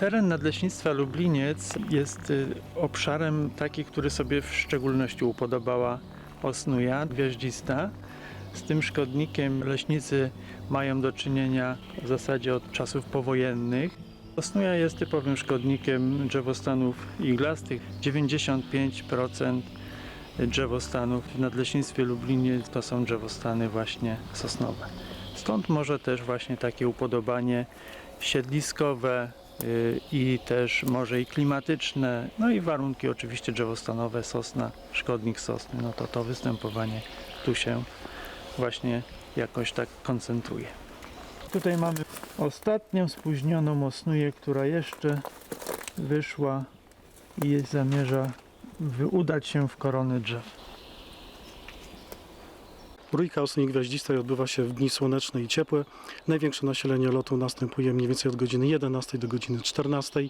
Teren Nadleśnictwa Lubliniec jest y, obszarem taki, który sobie w szczególności upodobała osnuja gwiaździsta. Z tym szkodnikiem leśnicy mają do czynienia w zasadzie od czasów powojennych. Osnuja jest typowym szkodnikiem drzewostanów iglastych. 95% drzewostanów w Nadleśnictwie Lublinie to są drzewostany właśnie sosnowe. Stąd może też właśnie takie upodobanie siedliskowe i też może i klimatyczne, no i warunki oczywiście drzewostanowe, sosna, szkodnik sosny, no to to występowanie tu się właśnie jakoś tak koncentruje. Tutaj mamy ostatnią spóźnioną osnuję, która jeszcze wyszła i zamierza udać się w korony drzew. Rójka osni gwiaździstej odbywa się w dni słoneczne i ciepłe. Największe nasilenie lotu następuje mniej więcej od godziny 11 do godziny 14.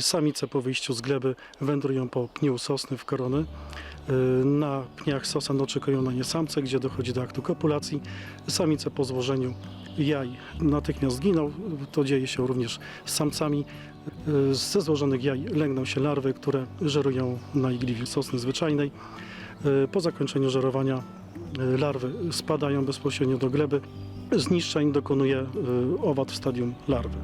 Samice po wyjściu z gleby wędrują po pniu sosny w korony. Yy, Na pniach sosen oczekują na nie samce, gdzie dochodzi do aktu kopulacji. Samice po złożeniu jaj natychmiast giną. To dzieje się również z samcami. Yy, Ze złożonych jaj lęgną się larwy, które żerują na igliwie sosny zwyczajnej. Yy, Po zakończeniu żerowania y, larwy spadają bezpośrednio do gleby. Zniszczeń dokonuje y, owad w stadium larwy.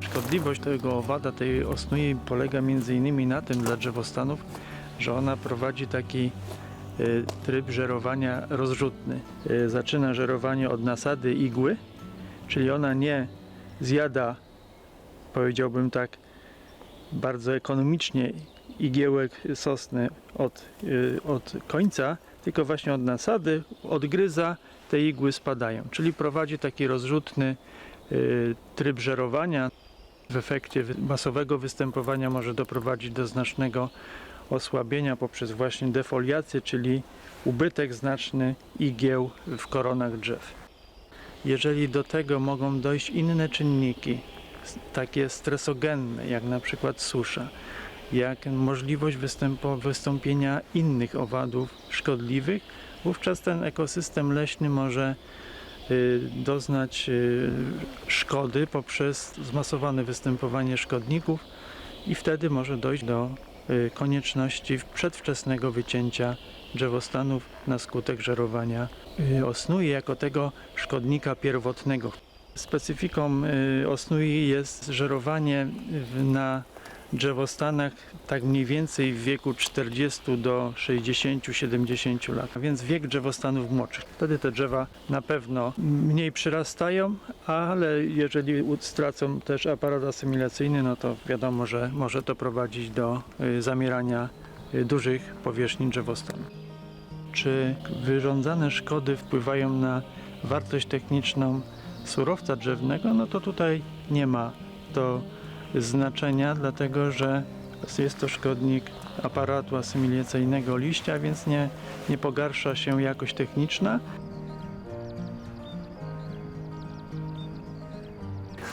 Szkodliwość tego owada, tej osnui polega innymi na tym dla drzewostanów, że ona prowadzi taki y, tryb żerowania rozrzutny. Zaczyna żerowanie od nasady igły, czyli ona nie zjada, powiedziałbym tak, bardzo ekonomicznie igiełek sosny od, y, od końca, tylko właśnie od nasady, odgryza, te igły spadają. Czyli prowadzi taki rozrzutny y, tryb żerowania. W efekcie masowego występowania może doprowadzić do znacznego osłabienia poprzez właśnie defoliację, czyli ubytek znaczny igieł w koronach drzew. Jeżeli do tego mogą dojść inne czynniki, takie stresogenne, jak na przykład susza, jak możliwość wystąpienia innych owadów szkodliwych, wówczas ten ekosystem leśny może y, doznać y, szkody poprzez zmasowane występowanie szkodników i wtedy może dojść do y, konieczności przedwczesnego wycięcia drzewostanów na skutek żerowania osnui jako tego szkodnika pierwotnego. Specyfiką osnui jest żerowanie na drzewostanach tak mniej więcej w wieku 40 do 60-70 lat, a więc wiek drzewostanów młodszych. Wtedy te drzewa na pewno mniej przyrastają, ale jeżeli stracą też aparat asymilacyjny, no to wiadomo, że może to prowadzić do y, zamierania y, dużych powierzchni drzewostanu. Czy wyrządzane szkody wpływają na wartość techniczną surowca drzewnego? No to tutaj nie ma to znaczenia, dlatego że jest to szkodnik aparatu asymilacyjnego liścia, więc nie, nie pogarsza się jakość techniczna.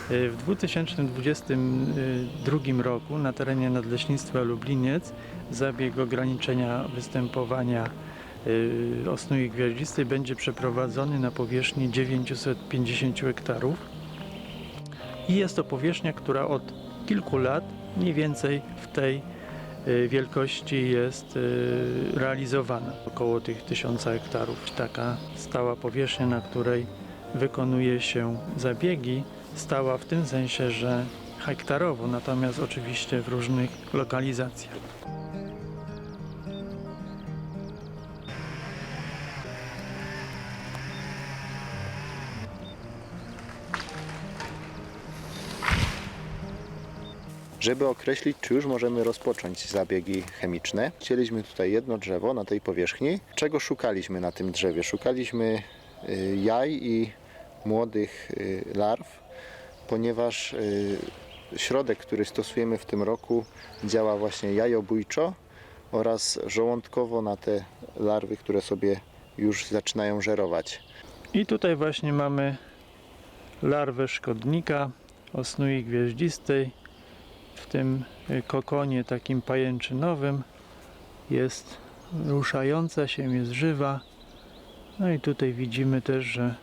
W 2022 roku na terenie Nadleśnictwa Lubliniec zabieg ograniczenia występowania y, osnui gwiaździstej będzie przeprowadzony na powierzchni 950 hektarów. I jest to powierzchnia, która od kilku lat mniej więcej w tej y, wielkości jest y, realizowana. Około tych 1000 hektarów. Taka stała powierzchnia, na której wykonuje się zabiegi. Stała w tym sensie, że hektarowo, natomiast oczywiście w różnych lokalizacjach. Żeby określić, czy już możemy rozpocząć zabiegi chemiczne, chcieliśmy tutaj jedno drzewo na tej powierzchni. Czego szukaliśmy na tym drzewie? Szukaliśmy y, jaj i młodych y, larw, ponieważ y, środek, który stosujemy w tym roku, działa właśnie jajobójczo oraz żołądkowo na te larwy, które sobie już zaczynają żerować. I tutaj właśnie mamy larwę szkodnika osnui gwiaździstej. W tym y, kokonie takim pajęczynowym jest ruszająca się, jest żywa. No i tutaj widzimy też, że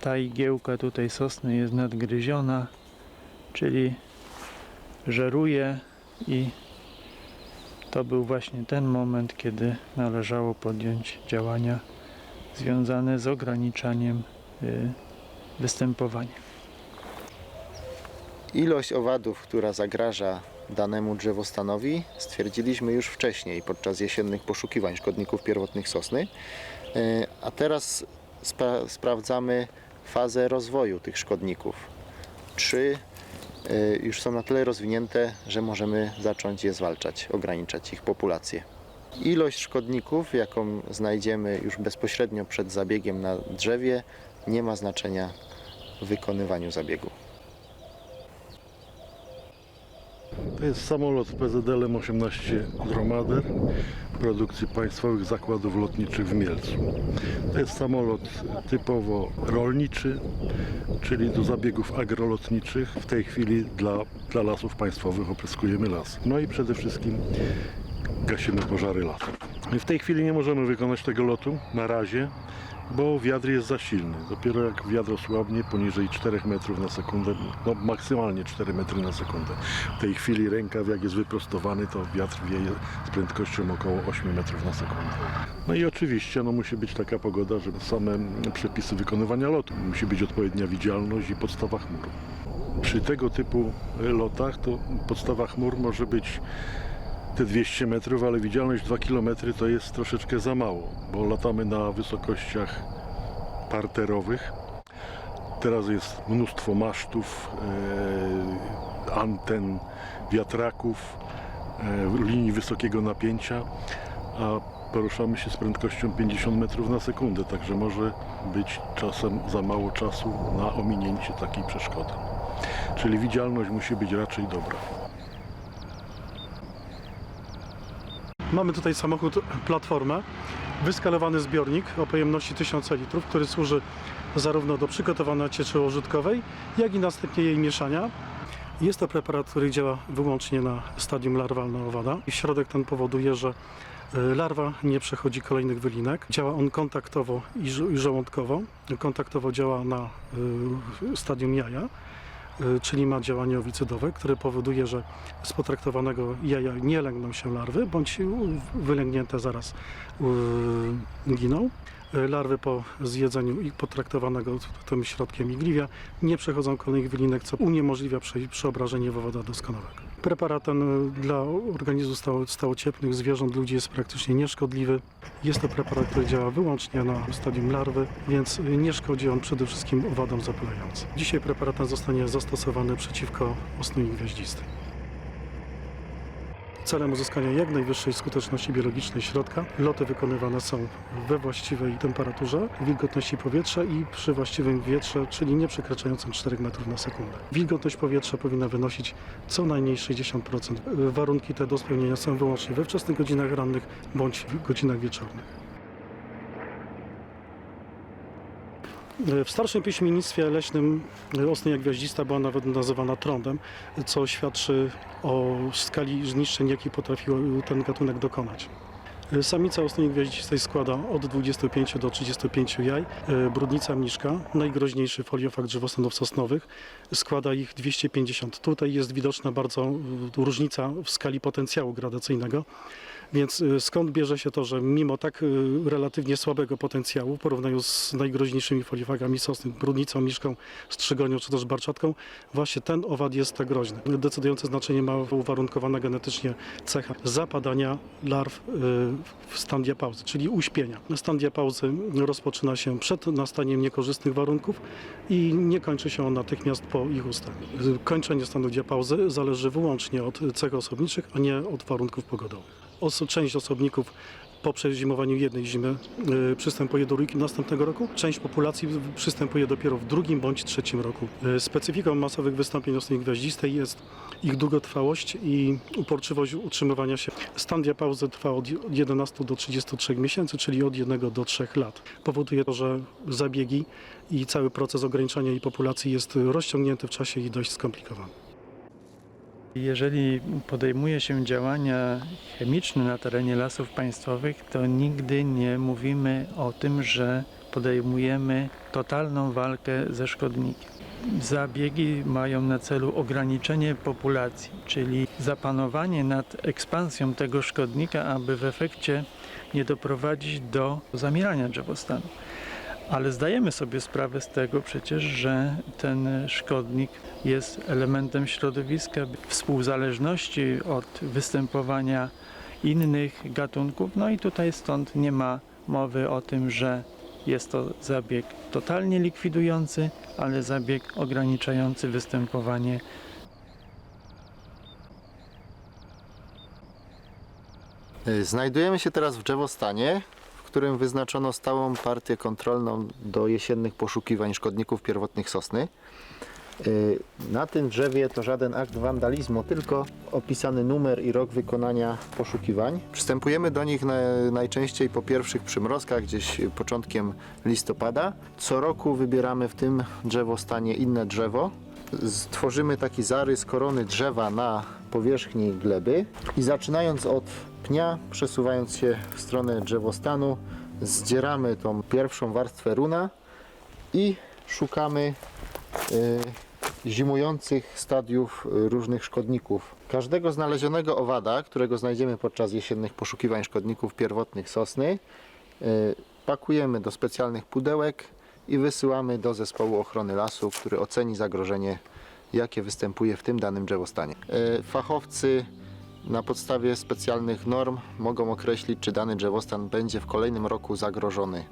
ta igiełka tutaj sosny jest nadgryziona, czyli żeruje i to był właśnie ten moment, kiedy należało podjąć działania związane z ograniczaniem y, występowania. Ilość owadów, która zagraża danemu drzewostanowi, stwierdziliśmy już wcześniej podczas jesiennych poszukiwań szkodników pierwotnych sosny, E, a teraz spra- sprawdzamy fazę rozwoju tych szkodników. Czy e, już są na tyle rozwinięte, że możemy zacząć je zwalczać, ograniczać ich populację. Ilość szkodników, jaką znajdziemy już bezpośrednio przed zabiegiem na drzewie, nie ma znaczenia w wykonywaniu zabiegu. To jest samolot PZL 18 Dromader produkcji Państwowych Zakładów Lotniczych w Mielcu. To jest samolot typowo rolniczy, czyli do zabiegów agrolotniczych. W tej chwili dla, dla lasów państwowych opryskujemy las. No i przede wszystkim gasimy pożary lasu. W tej chwili nie możemy wykonać tego lotu na razie, bo wiatr jest za silny. Dopiero jak wiatr osłabnie poniżej 4 metrów na sekundę, no maksymalnie 4 metry na sekundę. W tej chwili rękaw jak jest wyprostowany, to wiatr wieje z prędkością około 8 metrów na sekundę. No i oczywiście no, musi być taka pogoda, żeby same przepisy wykonywania lotu. Musi być odpowiednia widzialność i podstawa chmur. Przy tego typu lotach to podstawa chmur może być te 200 metrów, ale widzialność 2 km to jest troszeczkę za mało, bo latamy na wysokościach parterowych. Teraz jest mnóstwo masztów, e, anten, wiatraków, e, linii wysokiego napięcia, a poruszamy się z prędkością 50 metrów na sekundę, także może być czasem za mało czasu na ominięcie takiej przeszkody. Czyli widzialność musi być raczej dobra. Mamy tutaj samochód platformę, wyskalowany zbiornik o pojemności 1000 litrów, który służy zarówno do przygotowania cieczy użytkowej, jak i następnie jej mieszania. Jest to preparat, który działa wyłącznie na stadium larwalne owada. I środek ten powoduje, że y, larwa nie przechodzi kolejnych wylinek. Działa on kontaktowo i żo- i żołądkowo. Kontaktowo działa na y, stadium jaja, czyli ma działanie owicydowe, które powoduje, że z potraktowanego jaja nie lęgną się larwy, bądź y, wylęgnięte zaraz y, giną. Y, Larwy po zjedzeniu i potraktowanego tym środkiem igliwia nie przechodzą kolejnych wylinek, co uniemożliwia prze- przeobrażenie wowoda doskonałego. Preparat ten dla organizmu stało, stałocieplnych zwierząt, ludzi jest praktycznie nieszkodliwy. Jest to preparat, który działa wyłącznie na stadium larwy, więc nie szkodzi on przede wszystkim owadom zapylającym. Dzisiaj preparat ten zostanie zastosowany przeciwko osnui gwiaździstej. Celem uzyskania jak najwyższej skuteczności biologicznej środka loty wykonywane są we właściwej temperaturze, wilgotności powietrza i przy właściwym wietrze, czyli nie przekraczającym 4 metrów na sekundę. Wilgotność powietrza powinna wynosić co najmniej 60%. Warunki te do spełnienia są wyłącznie we wczesnych godzinach rannych bądź godzinach wieczornych. W starszym piśmiennictwie leśnym osnija gwiaździsta była nawet nazywana trądem, co świadczy o skali zniszczeń, jakie potrafił ten gatunek dokonać. Samica osnoi gwiaździstej składa od 25 do 35 jaj. Brudnica mniszka, najgroźniejszy foliofag drzewostanów sosnowych, składa ich 250. Tutaj jest widoczna bardzo różnica w skali potencjału gradacyjnego. Więc y, skąd bierze się to, że mimo tak y, relatywnie słabego potencjału w porównaniu z najgroźniejszymi foliofagami sosny, brudnicą, miszką, strzygonią czy też barczatką, właśnie ten owad jest tak groźny. Decydujące znaczenie ma uwarunkowana genetycznie cecha zapadania larw y, w stan diapauzy, czyli uśpienia. Stan diapauzy rozpoczyna się przed nastaniem niekorzystnych warunków i nie kończy się on natychmiast po ich ustaniu. Kończenie stanu diapauzy zależy wyłącznie od cech osobniczych, a nie od warunków pogodowych. Oso- część osobników po przezimowaniu jednej zimy y, przystępuje do rójki następnego roku. Część populacji przystępuje dopiero w drugim bądź trzecim roku. Y, specyfiką masowych wystąpień osnej gwiaździstej jest ich długotrwałość i uporczywość utrzymywania się. Stan diapauzy trwa od 11 do 33 miesięcy, czyli od 1 do 3 lat. Powoduje to, że zabiegi i cały proces ograniczania jej populacji jest rozciągnięty w czasie i dość skomplikowany. Jeżeli podejmuje się działania chemiczne na terenie lasów państwowych, to nigdy nie mówimy o tym, że podejmujemy totalną walkę ze szkodnikiem. Zabiegi mają na celu ograniczenie populacji, czyli zapanowanie nad ekspansją tego szkodnika, aby w efekcie nie doprowadzić do zamierania drzewostanu. Ale zdajemy sobie sprawę z tego przecież, że ten szkodnik jest elementem środowiska współzależności od występowania innych gatunków. No i tutaj stąd nie ma mowy o tym, że jest to zabieg totalnie likwidujący, ale zabieg ograniczający występowanie Znajdujemy się teraz w drzewostanie, którym wyznaczono stałą partię kontrolną do jesiennych poszukiwań szkodników pierwotnych sosny. Y, Na tym drzewie to żaden akt wandalizmu, tylko opisany numer i rok wykonania poszukiwań. Przystępujemy do nich na, najczęściej po pierwszych przymrozkach, gdzieś początkiem listopada. Co roku wybieramy w tym drzewostanie inne drzewo. Stworzymy taki zarys korony drzewa na powierzchni gleby i zaczynając od pnia, przesuwając się w stronę drzewostanu, zdzieramy tą pierwszą warstwę runa i szukamy y, zimujących stadiów różnych szkodników. Każdego znalezionego owada, którego znajdziemy podczas jesiennych poszukiwań szkodników pierwotnych sosny, y, pakujemy do specjalnych pudełek i wysyłamy do zespołu ochrony lasu, który oceni zagrożenie, jakie występuje w tym danym drzewostanie. Y, Fachowcy na podstawie specjalnych norm mogą określić, czy dany drzewostan będzie w kolejnym roku zagrożony.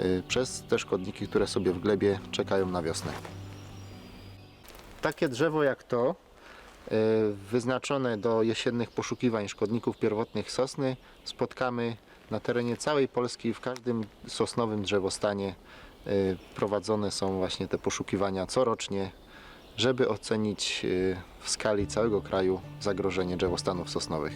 Y, przez te szkodniki, które sobie w glebie czekają na wiosnę. Takie drzewo jak to, y, wyznaczone do jesiennych poszukiwań szkodników pierwotnych sosny, spotkamy na terenie całej Polski, w każdym sosnowym drzewostanie. Y, prowadzone są właśnie te poszukiwania corocznie, żeby ocenić y, w skali całego kraju zagrożenie drzewostanów sosnowych.